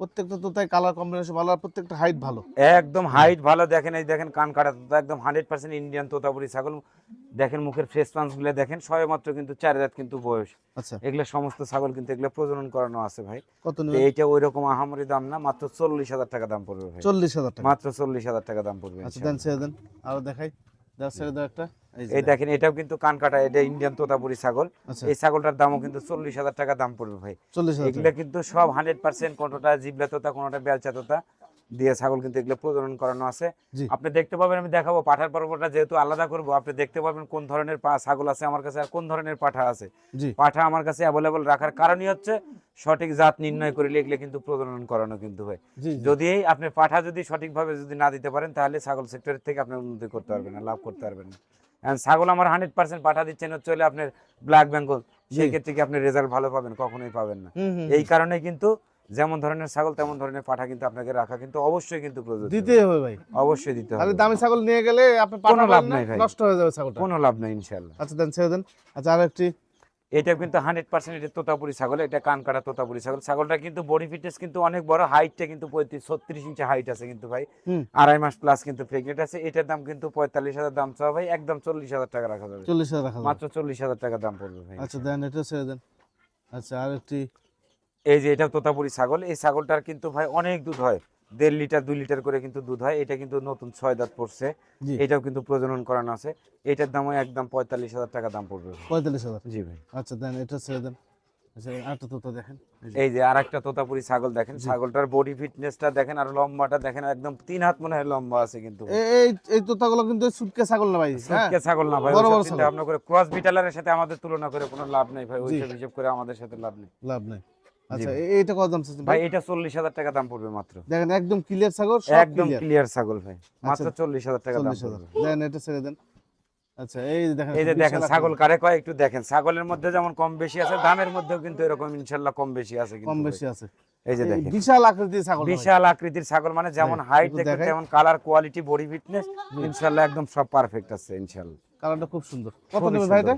প্রত্যেকটা তোতায় কালার কম্বিনেশন ভালো আর প্রত্যেকটা হাইট ভালো। একদম হাইট ভালো দেখেন এই দেখেন কান কাটা তোতা একদম হান্ড্রেড পার্সেন্ট ইন্ডিয়ান তোতাপুরি ছাগল। দেখেন মুখের ফ্রেশ পাঞ্চগুলো দেখেন সবে মাত্র কিন্তু চার রাত কিন্তু বয়স। আচ্ছা। এগুলো সমস্ত ছাগল কিন্তু এগুলো প্রজনন করানো আছে ভাই। কত এইটা ওই রকম আহামরি দাম না মাত্র চল্লিশ হাজার টাকা দাম পড়বে ভাই। চল্লিশ হাজার টাকা। মাত্র চল্লিশ হাজার টাকা দাম পড়বে আচ্ছা দেন। ছেড়ে দেন আরও দেখাই। দেওয়া ছেড়ে দাও একটা। এই। দেখেন এটাও কিন্তু কান কাটা এটা ইন্ডিয়ান তোতাপুরি ছাগল। আচ্ছা। এই ছাগলটার দামও কিন্তু চল্লিশ হাজার টাকা দাম পড়বে ভাই। এগুলো কিন্তু সব হান্ড্রেড পার্সেন্ট কোনোটা জিবলা তোতা কোনোটা বেলচা তোতা। দিয়ে ছাগল কিন্তু এগুলো প্রজনন করানো আছে। আপনি দেখতে পাবেন আমি দেখাবো পাঠার পর্বটা যেহেতু আলাদা করব আপনি দেখতে পাবেন কোন ধরনের ছাগল আছে আমার কাছে আর কোন ধরনের পাঠা আছে। পাঠা আমার কাছে অ্যাভেলেবল রাখার কারণই হচ্ছে সঠিক জাত নির্ণয় করে এগুলো কিন্তু প্রজনন করানো কিন্তু হয়। যদি আপনি পাঠা যদি সঠিকভাবে যদি না দিতে পারেন তাহলে ছাগল সেক্টরের থেকে আপনি উন্নতি করতে পারবেন না লাভ করতে পারবেন না। ছাগল আমার হান্ড্রেড পার্সেন্ট পাঠা দিচ্ছেন হচ্ছে হলে আপনার ব্ল্যাক বেঙ্গল সেই ক্ষেত্রে কি আপনি রেজাল্ট ভালো পাবেন? কখনোই পাবেন না। এই কারণে কিন্তু যেমন ধরনের ছাগল তেমন ধরনের পাঠা কিন্তু আপনাকে রাখা কিন্তু অবশ্যই কিন্তু প্রযোজ্য। দিতেই হবে ভাই। অবশ্যই দিতে তাহলে হবে। দামি ছাগল নিয়ে গেলে আপনি কোনো লাভ নাই ভাই। নষ্ট হয়ে যাবে ছাগলটা। কোনো লাভ নাই ইনশাল্লাহ আচ্ছা দেন ছেড়ে দেন। আচ্ছা আর একটি এটা কিন্তু হান্ড্রেড পার্সেন্ট এটা তোতাপুরি ছাগল এটা কান কাটা তোতাপুরি ছাগল। ছাগলটা কিন্তু বডি ফিটনেস কিন্তু অনেক বড় হাইটটা কিন্তু পঁয়ত্রিশ ছত্রিশ ইঞ্চি হাইট আছে কিন্তু ভাই। আড়াই মাস প্লাস কিন্তু প্রেগনেন্ট আছে। এটার দাম কিন্তু পঁয়তাল্লিশ হাজার দাম চাওয়া ভাই একদম চল্লিশ হাজার টাকা রাখা যাবে। চল্লিশ হাজার মাত্র চল্লিশ হাজার টাকা দাম পড়বে ভাই। আচ্ছা দেন এটা ছেড়ে দেন। আচ্ছা আর একটি এই যে এটা তোতাপুরি ছাগল এই ছাগলটার কিন্তু ভাই অনেক দুধ হয়। দেড় লিটার দুই লিটার করে কিন্তু দুধ হয়। এটা কিন্তু নতুন ছয় দাঁত পড়ছে। এটাও কিন্তু প্রজনন করানো আছে। এটার দামও একদম পঁয়তাল্লিশ হাজার টাকা দাম পড়বে। পঁয়তাল্লিশ হাজার? জি ভাই। আচ্ছা দেন এটা ছেড়ে দেন। আচ্ছা দেখেন। এই যে। আরেকটা তোতাপুরি ছাগল দেখেন। ছাগলটার বডি ফিটনেসটা দেখেন আর লম্বাটা দেখেন একদম তিন হাত মনে হয় লম্বা আছে কিন্তু। এই এই তোতাগুলো কিন্তু সুটকে ছাগল না ভাই হ্যাঁ? সুটকে ছাগল না ভাই করে ক্রস বিটালারের সাথে আমাদের তুলনা করে কোনো লাভ নেই ভাই। হিসাব করে আমাদের সাথে লাভ নেই। লাভ নাই। আচ্ছা ভাই। কত দাম ভাই ভাই এটা চল্লিশ হাজার টাকা দাম পড়বে মাত্র। দেখেন একদম ক্লিয়ার ছাগল একদম ক্লিয়ার ক্লিয়ার ছাগল ভাই। মাত্র আচ্ছা, টাকা দাম এটা ছেড়ে দেন। আচ্ছা এই দেখেন এই যে বিশাল দেখেন ছাগল কারে কয় একটু দেখেন। ছাগলের মধ্যে যেমন কম বেশি আছে দামের মধ্যেও কিন্তু এরকম ইনশাল্লাহ কম বেশি আছে কিন্তু কম বেশি আছে। এই যে দেখেন। বিশাল আকৃতির ছাগল বিশাল আকৃতির ছাগল মানে যেমন হ্যাঁ, হাইট একটু দেখতে তেমন কালার কোয়ালিটি বডি ফিটনেস ইনশাল্লাহ একদম সব পারফেক্ট আছে ইনশাল্লাহ। কালারটা খুব সুন্দর। কত ভাই এটা?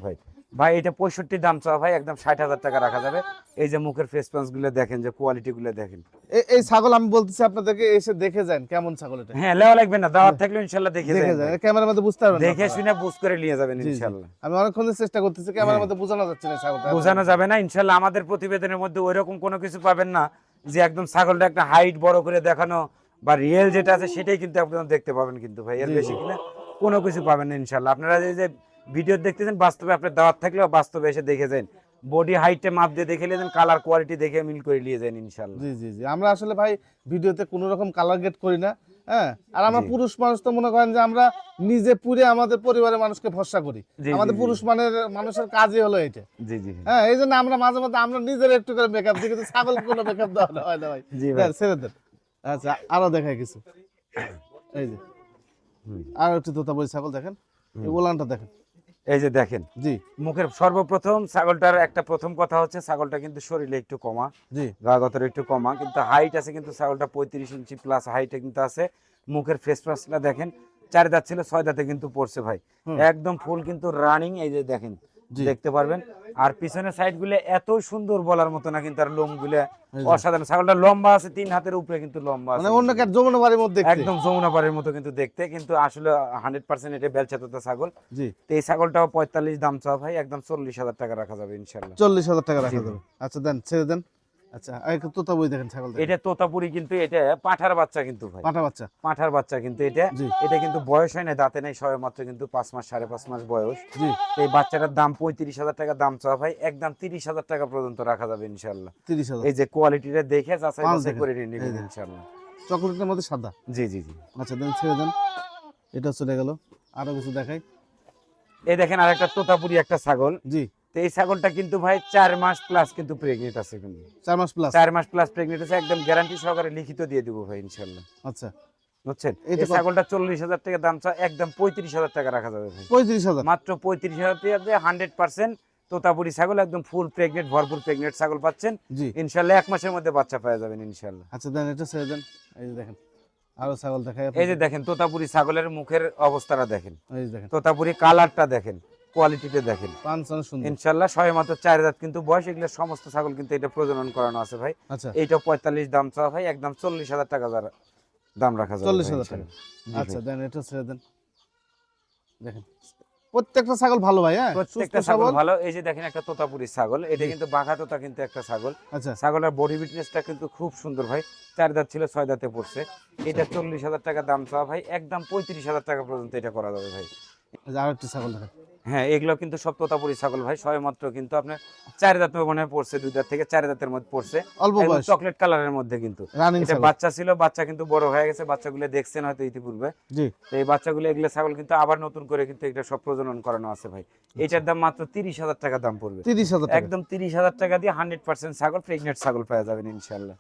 ভাই এটা পঁয়ষট্টি দাম চাওয়া ভাই একদম ষাট হাজার টাকা রাখা যাবে। এই যে মুখের ফেস পাঞ্চগুলো দেখেন যে কোয়ালিটি গুলো দেখেন। এই- ছাগল আমি বলতেছি আপনাদেরকে এসে দেখে যান কেমন ছাগল এটা। হ্যাঁ লেওয়া লাগবে না দাওয়াত থাকলে ইনশাল্লাহ দেখে দেখে যান ক্যামেরার মধ্যে বুঝতে পারবেন দেখে শুনে বুঝ করে নিয়ে যাবেন। ইনশাল্লাহ। আমি অনেকক্ষণ চেষ্টা করতেছি ক্যামেরার। মধ্যে বোঝানো যাচ্ছে না ছাগলটা। বোঝানো যাবে না ইনশাল্লাহ আমাদের প্রতিবেদনের মধ্যে ওইরকম কোনো কিছু পাবেন না যে একদম ছাগলটা একটা হাইট বড় করে দেখানো বা রিয়েল যেটা আছে সেটাই কিন্তু আপনারা দেখতে পাবেন কিন্তু ভাই এর বেশি। কিনা কোনো কিছু পাবেন না ইনশাল্লাহ। আপনারা এই যে ভিডিও দেখতেছেন বাস্তবে আপনার দাওয়াত থাকলেও বাস্তবে এসে দেখে যান। বডি হাইটে মাপ দিয়ে দেখে নিয়ে কালার কোয়ালিটি দেখে মিল করে নিয়ে যান ইনশাল্লাহ জি জি জি। আমরা আসলে ভাই ভিডিওতে কোনো রকম কালার গেট করি না হ্যাঁ? আর আমরা পুরুষ মানুষ তো মনে করেন যে আমরা নিজে পুরে আমাদের পরিবারের মানুষকে ভরসা করি। আমাদের পুরুষ মানের মানুষের কাজই হলো এটা জি জি হ্যাঁ এই জন্য আমরা মাঝে মধ্যে আমরা নিজের একটু করে মেকআপ দিই কিন্তু ছাগল কোনো মেকআপ দেওয়া হয় না ভাই। জি ভাই। ছেড়ে দেন। আচ্ছা আরও দেখাই কিছু। এই যে। আর একটু তোতা বই ছাগল দেখেন। এই ওলানটা দেখেন। এই যে দেখেন জি। মুখের সর্বপ্রথম ছাগলটার একটা প্রথম কথা হচ্ছে ছাগলটা কিন্তু শরীরে একটু কমা। জি। গাগতর একটু কমা কিন্তু হাইট আছে কিন্তু ছাগলটা পঁয়ত্রিশ ইঞ্চি প্লাস হাইটে কিন্তু আছে। মুখের ফেস প্লাসটা দেখেন চার দাঁত ছিল ছয় দাঁতে কিন্তু পড়ছে ভাই। একদম ফুল কিন্তু রানিং এই যে দেখেন। দেখতে পারবেন। আর পিছনের সাইডগুলো এত সুন্দর বলার মতো না কিন্তু আর লোমগুলো অসাধারণ। ছাগলটা লম্বা আছে তিন হাতের উপরে কিন্তু লম্বা আছে। মানে অন্য যমুনা বাড়ির মধ্যে একদম যমুনা বাড়ির মতো কিন্তু দেখতে কিন্তু আসলে হান্ড্রেড পার্সেন্ট এটা বেলচাততা ছাগল। জি। তো এই ছাগলটাও পঁয়তাল্লিশ দাম চাওয়া ভাই একদম চল্লিশ হাজার টাকা রাখা যাবে ইনশাল্লাহ চল্লিশ হাজার টাকা রাখা যাবে। আচ্ছা দেন ছেড়ে দেন। আচ্ছা আর একটু দেখেন ছাগল এটা তোতাপুরি কিন্তু এটা পাঠার বাচ্চা কিন্তু ভাই। পাঠা বাচ্চা? পাঠার বাচ্চা কিন্তু এটা। এটা কিন্তু বয়স হয় না দাঁতে নেই সবে মাত্র কিন্তু পাঁচ মাস সাড়ে পাঁচ মাস বয়স। এই বাচ্চাটার দাম পঁয়ত্রিশ হাজার টাকা দাম চাওয়া ভাই একদম তিরিশ হাজার টাকা পর্যন্ত রাখা যাবে ইনশাল্লাহ তিরিশ হাজার। এই যে কোয়ালিটিটা দেখে যাচাই বাছাই দেখেন। করে নিয়ে নেবেন ইনশাল্লাহ চকলেটের মধ্যে সাদা? জি জি জি। আচ্ছা দেন ছেড়ে দেন। এটা চলে গেল। আরও কিছু দেখাই। এই দেখেন আরেকটা তোতাপুরি একটা ছাগল। জি। তো এই ছাগলটা কিন্তু ভাই চার মাস প্লাস কিন্তু প্রেগনেন্ট আছে কিন্তু। চার মাস প্লাস চার মাস প্লাস প্রেগনেন্ট আছে একদম গ্যারান্টি সহকারে লিখিত দিয়ে দিব ভাই ইনশাল্লাহ আচ্ছা। বুঝছেন? এই? ছাগলটা চল্লিশ হাজার টাকা দাম চা একদম পঁয়ত্রিশ হাজার টাকা রাখা যাবে ভাই। পঁয়ত্রিশ হাজার? মাত্র পঁয়ত্রিশ হাজার টাকা দিয়ে হান্ড্রেড পার্সেন্ট তোতাপুরি ছাগল একদম ফুল প্রেগনেন্ট ভরপুর প্রেগনেন্ট ছাগল পাচ্ছেন। ইনশাল্লাহ এক মাসের মধ্যে বাচ্চা পেয়ে যাবেন ইনশাল্লাহ আচ্ছা দেন এটা ছেড়ে দেন। এই যে দেখেন আরও ছাগল দেখাই এই যে দেখেন তোতাপুরি ছাগলের মুখের অবস্থাটা দেখেন। এই যে দেখেন। তোতাপুরি কালারটা দেখেন। কোয়ালিটিটা দেখেন। ইনশাল্লাহ সবে মাত্র চার দাঁত কিন্তু বয়স এগুলো সমস্ত ছাগল কিন্তু এটা প্রজনন করানো আছে ভাই। আচ্ছা। এইটা পঁয়তাল্লিশ দাম চাওয়া ভাই একদম চল্লিশ হাজার টাকা যারা দাম রাখা যাবে চল্লিশ হাজার টাকা। আচ্ছা দেন এটা ছেড়ে দেন। দেখেন। প্রত্যেকটা ছাগল ভালো ভাই হ্যাঁ? প্রত্যেকটা ছাগল ভালো। এই যে দেখেন একটা তোতাপুরি ছাগল এটা কিন্তু বাঘা তোতা কিন্তু একটা ছাগল। আচ্ছা। ছাগলের বডি ফিটনেসটা কিন্তু খুব সুন্দর ভাই। চার দাঁত ছিল ছয় দাঁতে পড়ছে। এটা চল্লিশ হাজার টাকা দাম চাওয়া ভাই। একদম পঁয়ত্রিশ হাজার টাকা পর্যন্ত এটা করা যাবে ভাই। আর একটি ছাগল দেখেন। হ্যাঁ এগুলো কিন্তু সব তোতাপুরি ছাগল ভাই সবে মাত্র কিন্তু আপনার চার দাঁত মনে পড়ছে দুই দাঁত থেকে চার দাঁতের মধ্যে পড়ছে। অল্প চকলেট কালারের মধ্যে কিন্তু। বাচ্চা ছিল বাচ্চা কিন্তু বড় হয়ে গেছে বাচ্চাগুলো দেখছেন হয়তো ইতিপূর্বে। তো এই বাচ্চাগুলো এগুলো ছাগল কিন্তু আবার নতুন করে কিন্তু এটা সব প্রজনন করানো আছে ভাই। এটার দাম মাত্র তিরিশ হাজার টাকা দাম পড়বে। তিরিশ হাজার একদম তিরিশ হাজার টাকা দিয়ে হান্ড্রেড পার্সেন্ট ছাগল প্রেগনেন্ট ছাগল পাওয়া যাবেন ইনশাল্লাহ।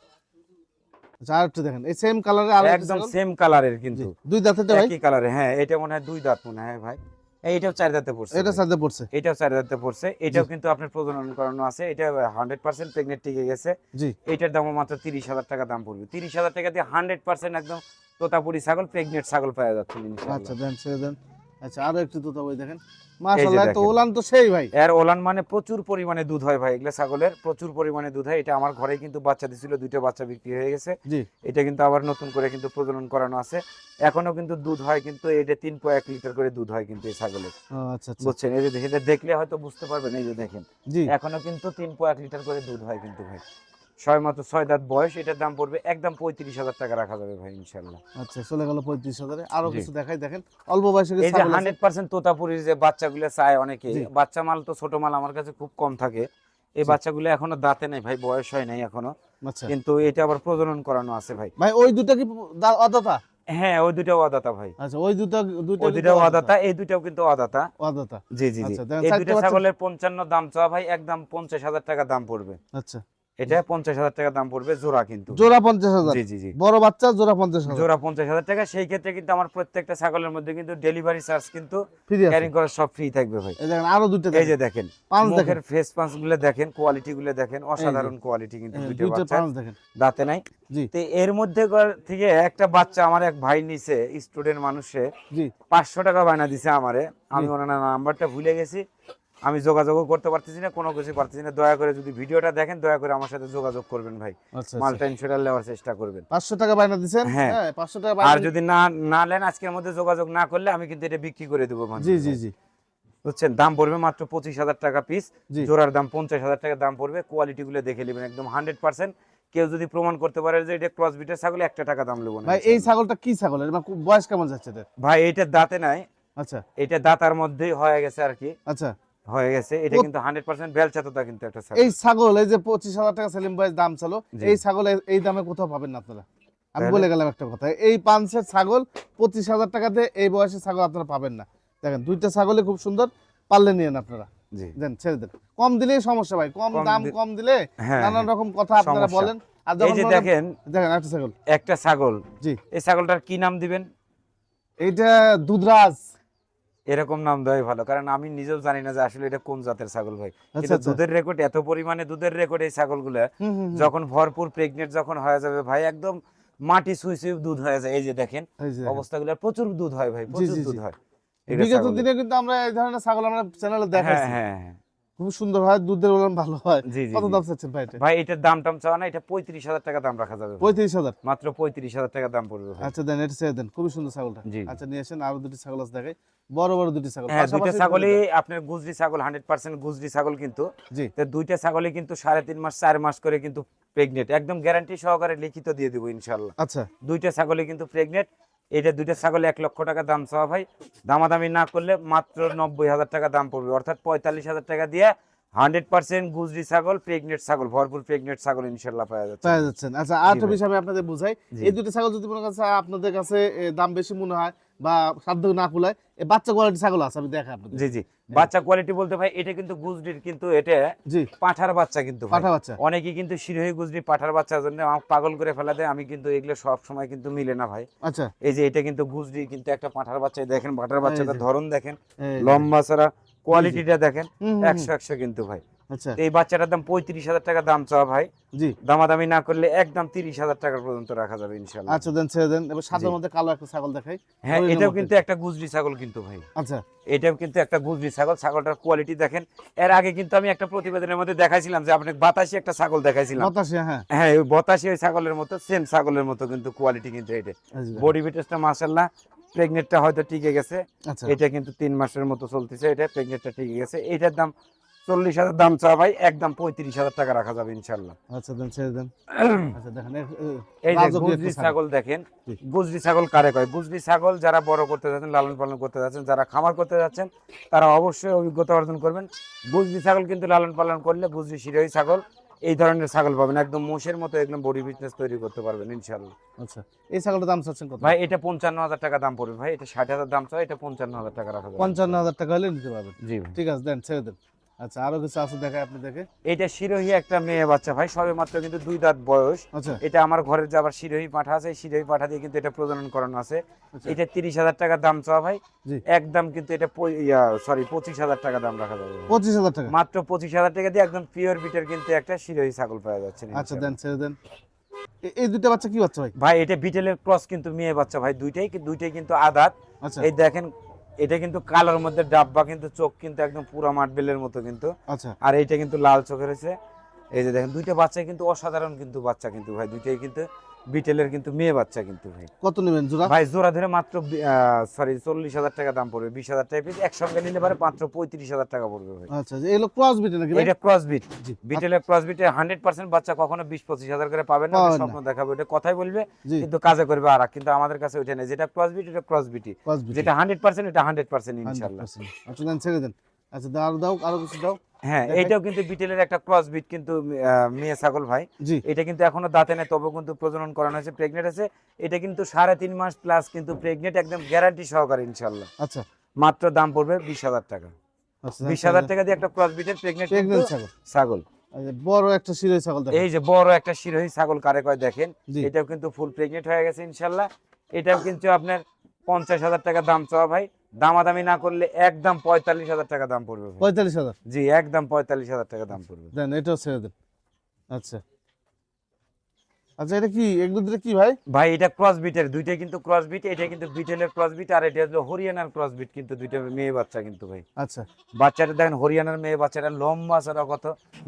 আচ্ছা একটু দেখেন এই সেম কালারে আর একদম সেম কালারের কিন্তু। দুই দাঁতের ভাই? একই কালারে হ্যাঁ এটা মনে হয় দুই দাঁত মনে হয় ভাই। এইটাও চার দাঁতে পড়ছে এটা পড়ছে। এটাও চার দাঁতে পড়ছে। এটাও কিন্তু আপনার প্রজনন করানো আছে। এটা হান্ড্রেড পার্সেন্ট প্রেগনেন্ট টিকে গেছে। জি। এটার দামও মাত্র তিরিশ হাজার টাকা দাম পড়বে। তিরিশ হাজার টাকা দিয়ে হান্ড্রেড পার্সেন্ট একদম তোতাপুরি ছাগল প্রেগনেন্ট ছাগল পাওয়া যাচ্ছে। আচ্ছা দেন ছেড়ে দেন। আচ্ছা আরও একটু দেখেন। মাশাআল্লাহ তো ওলান তো সেই ভাই। এর ওলান মানে প্রচুর পরিমাণে দুধ হয় ভাই এগুলো ছাগলের প্রচুর পরিমাণে দুধ হয়। এটা আমার ঘরে কিন্তু বাচ্চা দিছিল দুইটা বাচ্চা বিক্রি হয়ে গেছে। এটা কিন্তু আবার নতুন করে কিন্তু প্রজনন করানো আছে। এখনও কিন্তু দুধ হয় কিন্তু এটা তিন পয় এক লিটার করে দুধ হয় কিন্তু এই ছাগলের। আচ্ছা আচ্ছা। বুঝছেন? এই যে দেখলে হয়তো বুঝতে পারবেন এই যে দেখেন। জি। এখনও কিন্তু তিন পয় এক লিটার করে দুধ হয় কিন্তু ভাই। ছয় মাত্র ছয় দাঁত বয়স এটার দাম পড়বে একদম পঁয়ত্রিশ হাজার টাকা রাখা যাবে ভাই ইনশাল্লাহ। আচ্ছা চলে গেল পঁয়ত্রিশ হাজারে। আরও কিছু দেখাই দেখেন অল্প বয়সে এই যে হান্ড্রেড পার্সেন্ট তোতাপুরির যে বাচ্চাগুলো চায় অনেকে বাচ্চা মাল তো ছোট মাল আমার কাছে খুব কম থাকে। এই। বাচ্চাগুলো এখনও দাঁতে নেই ভাই বয়স হয় নাই এখনও। আচ্ছা। কিন্তু এটা আবার প্রজনন করানো আছে ভাই। ভাই ওই দুটো কি অদাতা? হ্যাঁ ওই দুটাও অদাতা ভাই। আচ্ছা ওই দুটো দুটো দুটাও অদাতা। এই দুটাও কিন্তু অদাতা। অদাতা। জি জি জি। আচ্ছা, এই দুটো ছাগলের পঞ্চান্ন দাম চাওয়া ভাই একদম পঞ্চাশ হাজার টাকা দাম পড়বে। আচ্ছা। এটা পঞ্চাশ হাজার টাকা দাম পড়বে জোড়া কিন্তু। জোড়া পঞ্চাশ হাজার। জি জি বড় বাচ্চা জোড়া পঞ্চাশ জোড়া পঞ্চাশ হাজার টাকা। সেই ক্ষেত্রে কিন্তু আমার প্রত্যেকটা ছাগলের মধ্যে কিন্তু ডেলিভারি চার্জ কিন্তু ক্যারিং করা সব ফ্রি থাকবে ভাই। দেখেন আরও দুটো এই যে দেখেন পাঁচ দেখেন। ফেস পাঁচগুলো দেখেন কোয়ালিটি গুলো দেখেন অসাধারণ কোয়ালিটি কিন্তু বাচ্চা দাঁতে নাই। তো এর মধ্যে থেকে একটা বাচ্চা আমার এক ভাই নিছে স্টুডেন্ট মানুষে। পাঁচশো টাকা বায়না দিছে আমারে। আমি ওনার নাম্বারটা ভুলে গেছি। আমি যোগাযোগও করতে পারতেছি না কোনো কিছু পারতেছি না। দয়া করে যদি ভিডিওটা দেখেন দয়া করে আমার সাথে যোগাযোগ করবেন ভাই। আচ্ছা মালটা ইনশোরেন্স নেওয়ার চেষ্টা করবেন। পাঁচশো টাকা বায়না দিচ্ছেন হ্যাঁ। হ্যাঁ পাঁচশো টাকা আর যদি না না নেন আজকের মধ্যে যোগাযোগ না করলে আমি কিন্তু এটা বিক্রি করে দেবো জি জি জি। বুঝছেন? দাম পড়বে মাত্র পঁচিশ হাজার টাকা পিস জোড়ার দাম পঞ্চাশ হাজার টাকা দাম পড়বে। কোয়ালিটি গুলো দেখে নেবেন একদম হান্ড্রেড পার্সেন্ট কেউ যদি প্রমাণ করতে পারে যে এটা ক্রস বিটের ছাগল একটা টাকা দাম নেব না ভাই এই ছাগলটা কি ছাগল? বা- বয়স কেমন যাচ্ছে ভাই এটা দাঁতে নাই। আচ্ছা। এটা দাঁতার মধ্যেই হয়ে গেছে আর কি। আচ্ছা। হয়ে গেছে এটা কিন্তু হান্ড্রেড পার্সেন্ট বেলচাততা কিন্তু একটা ছাগল। এই ছাগল এই যে পঁচিশ হাজার টাকা সেলিম ভাই দাম চালো এই ছাগল এই- এই দামে কোথাও পাবেন না আপনারা? আমি বলে গেলাম একটা কথা এই পাঁচশের ছাগল পঁচিশ হাজার টাকাতে এই বয়সের ছাগল আপনারা পাবেন না। দেখেন দুইটা ছাগলই খুব সুন্দর নিয়েন আপনারা। জি। দেন ছেড়ে দেন। কম দিলেই সমস্যা ভাই কম দাম কম দিলে হ্যাঁ নানান রকম কথা আপনারা বলেন। আর এই যে দেখেন দেখেন একটা ছাগল। একটা ছাগল। জি। এই ছাগলটার কি নাম দিবেন? এইটা দুধরাজ। এরকম নাম দেওয়াই ভালো। কারণ আমি নিজেও জানি না যে আসলে এটা কোন জাতের ছাগল ভাই আচ্ছা কিন্তু আচ্ছা। দুধের রেকর্ড এত পরিমাণে দুধের রেকর্ড এই ছাগলগুলো। যখন ভরপুর প্রেগনেন্ট যখন হয়ে যাবে ভাই একদম মাটি সুই সুই দুধ হয়ে যায়। এই যে দেখেন অবস্থা গুলো অবস্থাগুলো প্রচুর দুধ হয় ভাই প্রচুর দুধ হয়। বিগত দিনে কিন্তু আমরা এই ধরনের ছাগল আমরা চ্যানেলে দেখাইছি। হ্যাঁ হ্যাঁ। খুব সুন্দর হয় দুধের ওলান ভালো হয়। জি জি কত দাম চাচ্ছেন ভাই এটা? ভাই এটার দাম টাম চাওয়া না এটা পঁয়ত্রিশ হাজার টাকা দাম রাখা যাবে ভাই। পঁয়ত্রিশ হাজার? মাত্র পঁয়ত্রিশ হাজার টাকা দাম পড়বে আচ্ছা দেন এটা ছেড়ে দেন খুবই সুন্দর ছাগলটা। আচ্ছা নিয়ে আসেন আরও দুটি ছাগল আছে দেখাই। বড় বড় দুটি ছাগল। হ্যাঁ দুইটা পাশাপাশি ছাগলই আপনার গুজরি ছাগল হান্ড্রেড পার্সেন্ট গুজরি ছাগল কিন্তু। জি। তো দুইটা ছাগলই কিন্তু সাড়ে তিন মাস চার মাস করে কিন্তু প্রেগনেন্ট একদম গ্যারান্টি সহকারে লিখিত দিয়ে দেবো ইনশাল্লাহ আচ্ছা। দুইটা ছাগলই কিন্তু প্রেগনেন্ট এটা দুইটা ছাগলে এক লক্ষ টাকা দাম চাওয়া ভাই। দামাদামি না করলে মাত্র নব্বই হাজার টাকা দাম পড়বে। অর্থাৎ পঁয়তাল্লিশ হাজার টাকা দিয়ে হান্ড্রেড পার্সেন্ট গুজরি ছাগল প্রেগনেন্ট ছাগল ভরপুর প্রেগনেন্ট ছাগল ইনশাল্লাহ পাওয়া যাচ্ছে। পাওয়া যাচ্ছেন আচ্ছা ভাই। বিষয় আমি আপনাদের বুঝাই। এই দুটি ছাগল যদি মনে কাছে আপনাদের কাছে দাম বেশি মনে হয় বা সাধ্য না কুলায় বাচ্চা কোয়ালিটি ছাগল আছে আমি দেখাই আপনাদের। জি জি। বাচ্চা কোয়ালিটি বলতে ভাই এটা কিন্তু গুজরির কিন্তু এটা জি। পাঠার বাচ্চা কিন্তু। পাঠা বাচ্চা। অনেকে কিন্তু শিরোহী গুজরি পাঠার বাচ্চার জন্য আমাকে পাগল করে ফেলা দেয় আমি কিন্তু এগুলো সব সময় কিন্তু মিলে না ভাই। আচ্ছা। এই যে এটা কিন্তু গুজরি কিন্তু একটা পাঠার বাচ্চা দেখেন পাঠার বাচ্চাটার যে। ধরন দেখেন। লম্বা ছাড়া কোয়ালিটিটা দেখেন। একশো একশো কিন্তু ভাই। আচ্ছা। এই বাচ্চাটার দাম পঁয়ত্রিশ হাজার টাকা দাম চাওয়া ভাই। জি। দামাদামি না করলে একদম তিরিশ হাজার টাকা পর্যন্ত রাখা যাবে ইনশাল্লাহ আচ্ছা দেন ছেড়ে দেন। এবার সাদার মধ্যে কালো একটা ছাগল দেখাই। হ্যাঁ এটাও কিন্তু একটা গুজরি ছাগল কিন্তু ভাই। আচ্ছা। এটাও কিন্তু একটা গুজরি ছাগল। ছাগলটার কোয়ালিটি দেখেন। এর আগে কিন্তু আমি একটা প্রতিবেদনের মধ্যে দেখাইছিলাম যে আপনাকে বাতাসি একটা ছাগল দেখাইছিলাম। বাতাসে হ্যাঁ। হ্যাঁ ওই বতাসি ওই ছাগলের মতো সেম ছাগলের মতো কিন্তু কোয়ালিটি কিন্তু এটা। বডি ফিটনেসটা মাশাল্লাহ প্রেগনেন্টটা হয়তো টিকে গেছে। আচ্ছা। এটা কিন্তু তিন মাসের মতো চলতেছে এটা প্রেগনেন্টটা টিকে গেছে। এটার দাম চল্লিশ হাজার দাম চাওয়া ভাই একদম পঁয়ত্রিশ হাজার টাকা রাখা যাবে ইনশাল্লাহ আচ্ছা দেন ছেড়ে দেন। আচ্ছা দেখেন এ- এ- এই যে গুজরি ছাগল। ছাগল দেখেন গুজরি ছাগল কারে কয়? গুজরি ছাগল যারা বড় করতে যাচ্ছেন লালন পালন করতে যাচ্ছেন যারা খামার করতে যাচ্ছেন তারা অবশ্যই অভিজ্ঞতা অর্জন করবেন। গুজরি ছাগল কিন্তু লালন পালন করলে গুজরি শিরোহী ছাগল এই ধরনের ছাগল পাবেন একদম মোষের মতো একদম বডি বিজনেস তৈরি করতে পারবেন ইনশাল্লাহ আচ্ছা এই ছাগলের দাম চাচ্ছেন কত? ভাই এটা পঞ্চান্ন হাজার টাকা দাম পড়বে ভাই এটা ষাট হাজার দাম চাই এটা পঞ্চান্ন হাজার টাকা রাখা পঞ্চান্ন হাজার টাকা হলে নিতে পারবেন। জি ঠিক আছে দেন ছেড়ে দেন। আচ্ছা আরও কিছু আছে দেখায় আপনি দেখে এটা শিরোহী একটা মেয়ে বাচ্চা ভাই সবে মাত্র কিন্তু দুই দাঁত বয়স। আচ্ছা। এটা আমার ঘরের যে আবার শিরোহী পাঠা আছে শিরোহী পাঠা দিয়ে কিন্তু এটা প্রজনন করানো আছে। আচ্ছা। এটা তিরিশ হাজার টাকা দাম চাওয়া ভাই। একদম কিন্তু এটা সরি পঁচিশ হাজার টাকা দাম রাখা যাবে। পঁচিশ হাজার টাকা? মাত্র পঁচিশ হাজার টাকা দিয়ে একদম পিওর বিটের কিন্তু একটা শিরোহী ছাগল পাওয়া যাচ্ছে। আচ্ছা দেন ছেড়ে দেন। এই দুইটা বাচ্চা কি বাচ্চা ভাই? ভাই এটা বিটেলের ক্রস কিন্তু মেয়ে বাচ্চা ভাই দুইটাই দুইটাই কিন্তু আদাত। আচ্ছা। এই দেখেন এটা কিন্তু কালোর মধ্যে ডাব্বা কিন্তু চোখ কিন্তু একদম পুরো মার্বেলের মতো কিন্তু। আচ্ছা। আর এইটা কিন্তু লাল চোখের রয়েছে এই যে দেখেন দুইটা বাচ্চা কিন্তু অসাধারণ কিন্তু বাচ্চা কিন্তু ভাই। দুইটাই কিন্তু বিটেলের কিন্তু মেয়ে বাচ্চা কিন্তু ভাই। কত নেবেন জোড়া? ভাই জোড়া ধরে মাত্র সরি চল্লিশ হাজার টাকা দাম পড়বে বিশ হাজার টাকা একসঙ্গে নিলে পারে মাত্র পঁয়ত্রিশ হাজার টাকা পড়বে ভাই। আচ্ছা যে এগুলো ক্রস বিটে নাকি এটা ক্রস বিট জি। বিটেলের ক্রস বিটে হান্ড্রেড পার্সেন্ট বাচ্চা কখনো বিশ পঁচিশ হাজার করে পাবেন না স্বপ্ন দেখাবে ওটা কথাই বলবে কিন্তু কাজে করবে আর কিন্তু আমাদের কাছে ওইটা নেই যেটা ক্রস বিট এটা ক্রস বিটি যেটা হান্ড্রেড পার্সেন্ট এটা হান্ড্রেড পার্সেন্ট ইনশাল্লাহ আচ্ছা দেন ছেড়ে দেন। আচ্ছা দাও দাও আরও কিছু দাও। হ্যাঁ। এইটাও কিন্তু বিটেলের একটা ক্রস বিট কিন্তু মেয়ে ছাগল ভাই। জি। এটা কিন্তু এখনও দাঁতে নেই তবে কিন্তু প্রজনন করানো হয়েছে প্রেগনেন্ট আছে। এটা কিন্তু সাড়ে তিন মাস প্লাস কিন্তু প্রেগনেন্ট একদম গ্যারান্টি সহকারে ইনশাল্লাহ আচ্ছা। মাত্র দাম পড়বে বিশ হাজার টাকা। আচ্ছা বিশ হাজার টাকা দিয়ে একটা ক্রস বিটের প্রেগনেন্ট ছাগল। আচ্ছা, বড় একটা শিরোই ছাগল এই যে বড় একটা শিরোহী ছাগল কারে কয় দেখেন এটাও কিন্তু ফুল প্রেগনেন্ট হয়ে গেছে ইনশাল্লাহ এটাও কিন্তু আপনার পঞ্চাশ হাজার টাকা দাম চাওয়া ভাই। দামাদামি না করলে একদম পঁয়তাল্লিশ হাজার টাকা দাম পড়বে পঁয়তাল্লিশ হাজার? জি একদম পঁয়তাল্লিশ হাজার টাকা দাম পড়বে। দেন এটাও ছেড়ে দেন। আচ্ছা। আচ্ছা এটা কি এগুলো কি ভাই? ভাই এটা ক্রস বিটের দুইটাই কিন্তু ক্রস বিট এটা কিন্তু বিটেলের ক্রস বিট আর এটা হলো হরিয়ানার ক্রস বিট কিন্তু দুইটা মেয়ে বাচ্চা কিন্তু ভাই। আচ্ছা। বাচ্চাটা দেখেন হরিয়ানার মেয়ে বাচ্চাটা লম্বা ছাড়া কত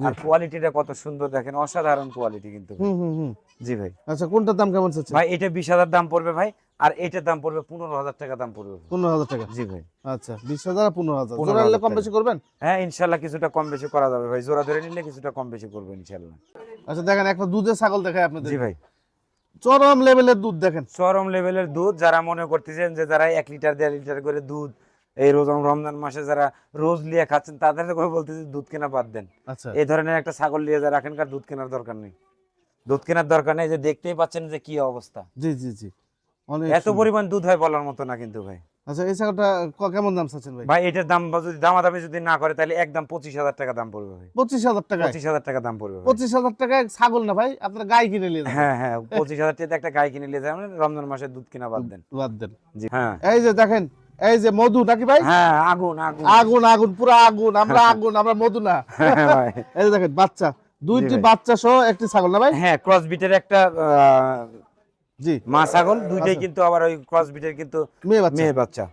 আর কোয়ালিটিটা কত সুন্দর দেখেন অসাধারণ কোয়ালিটি কিন্তু হুম হুম জি ভাই। আচ্ছা কোনটার দাম কেমন চাচ্ছে ভাই এটা বিশ হাজার দাম পড়বে ভাই। আর এটার দাম পড়বে পনেরো হাজার টাকা দাম পড়বে। পনেরো হাজার টাকা? জি ভাই। আচ্ছা বিশ হাজার পনেরো হাজার। জোড়া নিলে কম বেশি করবেন? হ্যাঁ ইনশাল্লাহ কিছুটা কম বেশি করা যাবে ভাই। জোড়া ধরে নিলে কিছুটা কম বেশি করবে ইনশাল্লাহ। আচ্ছা দেখেন একটা দুধের ছাগল দেখায় আপনাদের। জি ভাই। চরম লেভেলের দুধ দেখেন। চরম লেভেলের দুধ যারা মনে করতেছেন যে যারা এক লিটার দেড় লিটার করে দুধ এই রোজ রমজান মাসে যারা রোজ লিয়ে খাচ্ছেন তাদের বলতেছি দুধ কেনা বাদ দেন। আচ্ছা। এই ধরনের একটা ছাগল নিয়ে যারা রাখেন কার দুধ কেনার দরকার নেই। দুধ কেনার দরকার নেই যে দেখতেই পাচ্ছেন যে কি অবস্থা। জি জি জি। এত পরিমাণ দুধ হয় বলার মতো না কিন্তু ভাই। আচ্ছা এই ছাগলটা কেমন দাম চাচ্ছেন ভাই? ভাই এটার দাম যদি দামাদামি যদি না করে তাহলে একদম পঁচিশ হাজার টাকা দাম পড়বে ভাই। পঁচিশ হাজার টাকায়? পঁচিশ হাজার টাকা দাম পড়বে। পঁচিশ হাজার টাকায় ছাগল না ভাই আপনার গাই কিনে নিয়ে হ্যাঁ হ্যাঁ পঁচিশ হাজার টাকা একটা গাই কিনে নিয়ে যাবেন রমজান মাসে দুধ কিনা বাদ দেন। বাদ দেন। জি হ্যাঁ। এই যে দেখেন এই যে মধু নাকি ভাই? হ্যাঁ আগুন আগুন। আগুন আগুন পুরো আগুন আমরা *laughs* আগুন আমরা মধু না। হ্যাঁ ভাই। এই যে দেখেন বাচ্চা দুইটি বাচ্চা সহ একটি ছাগল না ভাই? হ্যাঁ ক্রস বিটের একটা জি। মা ছাগল দুইটাই। কিন্তু আবার ওই ক্রস বিটের কিন্তু মেয়ে বাচ্চা। মেয়ে বাচ্চা।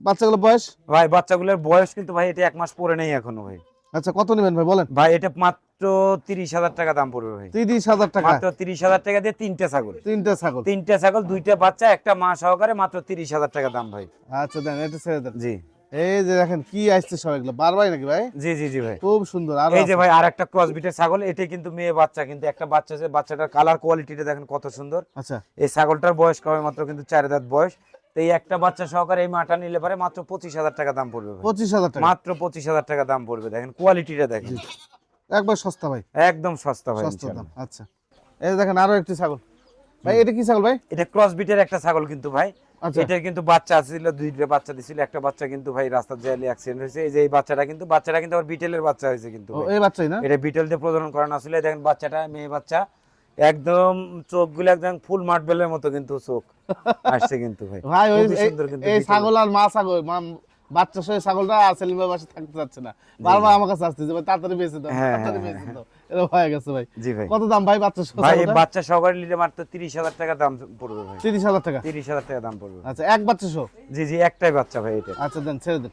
বাচ্চাগুলো বয়স? ভাই বাচ্চাগুলোর বয়স কিন্তু ভাই এটা এক মাস পরে নেই এখনও ভাই। আচ্ছা কত নেবেন ভাই বলেন? ভাই এটা মাত্র তিরিশ হাজার টাকা দাম পড়বে ভাই। তিরিশ হাজার টাকা। মাত্র তিরিশ হাজার টাকা দিয়ে তিনটে ছাগল। তিনটা ছাগল। তিনটে ছাগল দুইটা বাচ্চা একটা মা সহকারে মাত্র তিরিশ হাজার টাকা দাম ভাই। আচ্ছা দেন এটা ছেড়ে দেন। জি। এই যে দেখেন কি আসছে সব এগুলো? বারবার নাকি ভাই? জি জি জি ভাই। খুব সুন্দর আর এই যে ভাই আর একটা ক্রস বিটের ছাগল এটা কিন্তু মেয়ে বাচ্চা কিন্তু একটা বাচ্চা আছে বাচ্চাটার কালার কোয়ালিটিটা দেখেন কত সুন্দর। আচ্ছা। এই ছাগলটার বয়স কবে মাত্র? কিন্তু চার দাঁত বয়স। তো এই একটা বাচ্চা সহকারে এই মাটা নিলে পারে মাত্র পঁচিশ হাজার টাকা দাম পড়বে পঁচিশ হাজার টাকা। মাত্র পঁচিশ হাজার টাকা দাম পড়বে দেখেন কোয়ালিটিটা দেখেন। একবার সস্তা ভাই। একদম সস্তা ভাই সস্তা দাম আচ্ছা। এই যে দেখেন আরও একটি ছাগল। ভাই এটা কি ছাগল ভাই? এটা ক্রস বিটের একটা ছাগল কিন্তু ভাই। আচ্ছা। এটার কিন্তু বাচ্চা ছিল দুইটা বাচ্চা দিছিল একটা বাচ্চা কিন্তু ভাই রাস্তার জায়গায় অ্যাক্সিডেন্ট হয়েছে। এই যে এই বাচ্চাটা কিন্তু বাচ্চাটা কিন্তু আবার বিটেলের বাচ্চা হয়েছে কিন্তু এই বাচ্চাই না? এটা বিটেল দিয়ে প্রজনন করানো আসলে দেখেন বাচ্চাটা মেয়ে বাচ্চা একদম চোখগুলো একদম ফুল মার্বেলের মতো কিন্তু চোখ। *laughs* আসছে কিন্তু ভাই। ভাই ওই এই- সুন্দর কিন্তু এই ছাগল আর মা ছাগল বাচ্চা সহ ছাগলটা সেলিম ভাই বাসা থাকতে চাচ্ছে না। বারবার আমার কাছে আসতেছে ভাই তাড়াতাড়ি বেঁচে দাও হ্যাঁ, তাড়াতাড়ি হ্যাঁ, বেঁচে দাও। এরকম হয়ে গেছে ভাই। জি ভাই। কত দাম ভাই বাচ্চা সহ ভাই বাচ্চা সহকারে নিলে মাত্র তিরিশ হাজার টাকা দাম পড়বে ভাই। তিরিশ হাজার টাকা? তিরিশ হাজার টাকা দাম পড়বে। আচ্ছা এক বাচ্চা সহ? জি জি একটাই বাচ্চা ভাই এটা। আচ্ছা দেন ছেড়ে দেন।